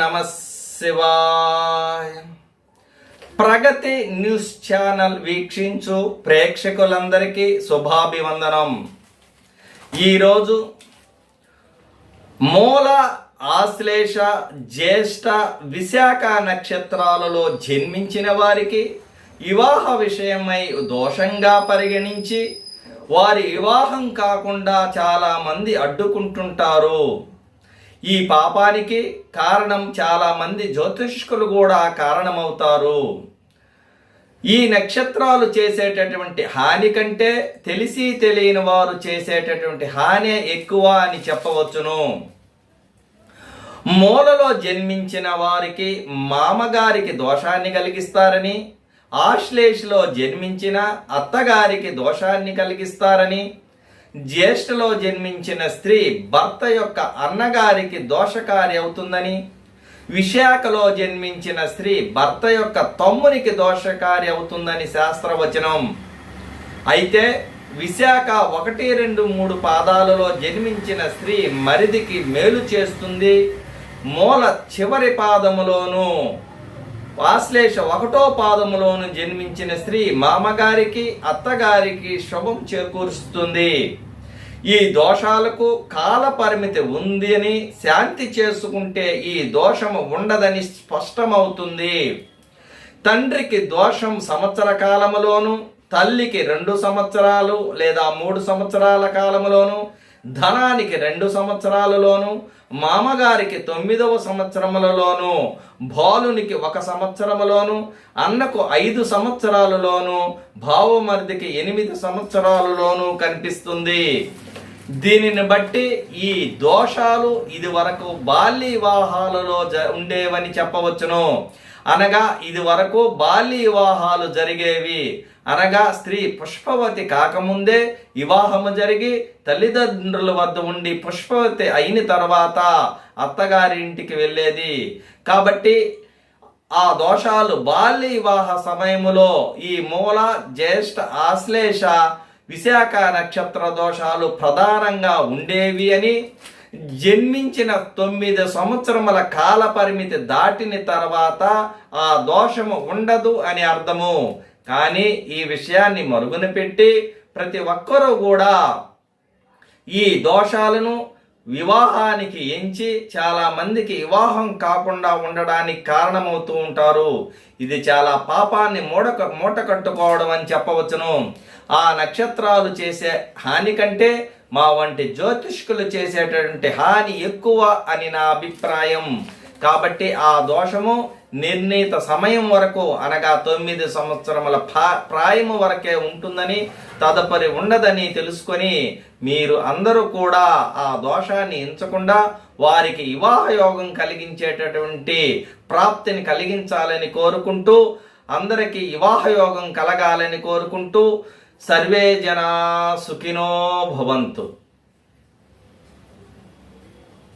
నమ శివాయ. ప్రగతి news channel వీక్షించు ప్రేక్షకులందరికీ శుభాభివందనం. ఈరోజు మూల ఆశ్లేష జ్యేష్ఠ విశాఖ నక్షత్రాలలో జన్మించిన వారికి వివాహ విషయమై దోషంగా పరిగణించి వారి వివాహం కాకుండా చాలామంది అడ్డుకుంటుంటారు. ఈ పాపానికి కారణం చాలామంది జ్యోతిష్కులు కూడా కారణమవుతారు. ఈ నక్షత్రాలు చేసేటటువంటి హాని కంటే తెలిసి తెలియని వారు చేసేటటువంటి హాని ఎక్కువ అని చెప్పవచ్చును. మూలలో జన్మించిన వారికి మామగారికి దోషాన్ని కలిగిస్తారని ఆశ్లేషలో జన్మించిన అత్తగారికి దోషాన్ని కలిగిస్తారని జ్యేష్ఠలో జన్మించిన స్త్రీ భర్త యొక్క అన్నగారికి దోషకారి అవుతుందని విశాఖలో జన్మించిన స్త్రీ భర్త యొక్క తమ్మునికి దోషకారి అవుతుందని శాస్త్రవచనం. అయితే విశాఖ ఒకటి రెండు మూడు పాదాలలో జన్మించిన స్త్రీ మరిదికి మేలు చేస్తుంది మూల చివరి పాదములోను. వాశ్లేష ఒకటో పాదములోను జన్మించిన స్త్రీ మామగారికి అత్తగారికి శుభం చేకూరుస్తుంది. ఈ దోషాలకు కాల పరిమితి ఉంది అని శాంతి చేసుకుంటే ఈ దోషము ఉండదని స్పష్టమవుతుంది. తండ్రికి దోషం సంవత్సర కాలములోను తల్లికి రెండు సంవత్సరాలు లేదా మూడు సంవత్సరాల కాలములోను ధనానికి రెండు సంవత్సరాలలోను మామగారికి తొమ్మిదవ సంవత్సరములలోను బాలునికి ఒక సంవత్సరములోను అన్నకు ఐదు సంవత్సరాలలోను భావమరిదికి ఎనిమిది సంవత్సరాలలోను కనిపిస్తుంది. దీనిని బట్టి ఈ దోషాలు ఇది వరకు బాల్య వివాహాలలో జ ఉండేవని చెప్పవచ్చును. అనగా ఇది వరకు బాల్య వివాహాలు జరిగేవి. అనగా స్త్రీ పుష్పవతి కాకముందే వివాహము జరిగి తల్లిదండ్రుల వద్ద ఉండి పుష్పవతి అయిన తర్వాత అత్తగారి ఇంటికి వెళ్ళేది. కాబట్టి ఆ దోషాలు బాల్య వివాహ సమయములో ఈ మూల జ్యేష్ఠ ఆశ్లేష విశాఖ నక్షత్ర దోషాలు ప్రధానంగా ఉండేవి అని జన్మించిన తొమ్మిది సంవత్సరముల కాల పరిమితి దాటిన తర్వాత ఆ దోషము ఉండదు అని అర్థము. కానీ ఈ విషయాన్ని మరుగున పెట్టి ప్రతి ఒక్కరూ కూడా ఈ దోషాలను వివాహానికి ఎంచి చాలా మందికి వివాహం కాకుండా ఉండడానికి కారణమవుతూ ఉంటారు. ఇది చాలా పాపాన్ని మూడక మూట కట్టుకోవడం అని చెప్పవచ్చును. ఆ నక్షత్రాలు చేసే హాని కంటే మా వంటి జ్యోతిష్కులు చేసేటటువంటి హాని ఎక్కువ అని నా అభిప్రాయం. కాబట్టి ఆ దోషము నిర్ణీత సమయం వరకు అనగా తొమ్మిది సంవత్సరముల ప్రాయము వరకే ఉంటుందని తదుపరి ఉండదని తెలుసుకొని మీరు అందరూ కూడా ఆ దోషాన్ని ఎంచకుండా వారికి వివాహ యోగం కలిగించేటటువంటి ప్రాప్తిని కలిగించాలని కోరుకుంటూ అందరికీ వివాహ యోగం కలగాలని కోరుకుంటూ సర్వే జనా సుఖినో భవంతు.